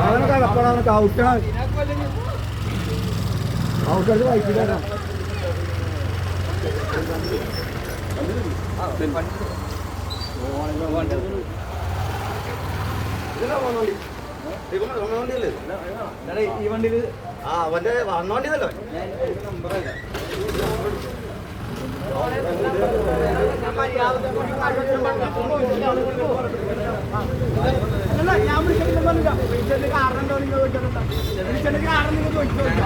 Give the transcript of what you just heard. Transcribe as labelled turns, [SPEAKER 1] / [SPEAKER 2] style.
[SPEAKER 1] അവനെ കടപ്പണം അവനക്ക് ഔട്ടാണ് ഔട്ടടിച്ച് വൈകിട്ടാണ്
[SPEAKER 2] ഈ വണ്ടിയിൽ
[SPEAKER 1] ആ അവന്റെ വന്നോണ്ടിയതല്ലോ
[SPEAKER 2] ഞാൻ കാരണം എന്താ നിങ്ങൾ കാരണം നിങ്ങൾ ചോദിച്ചു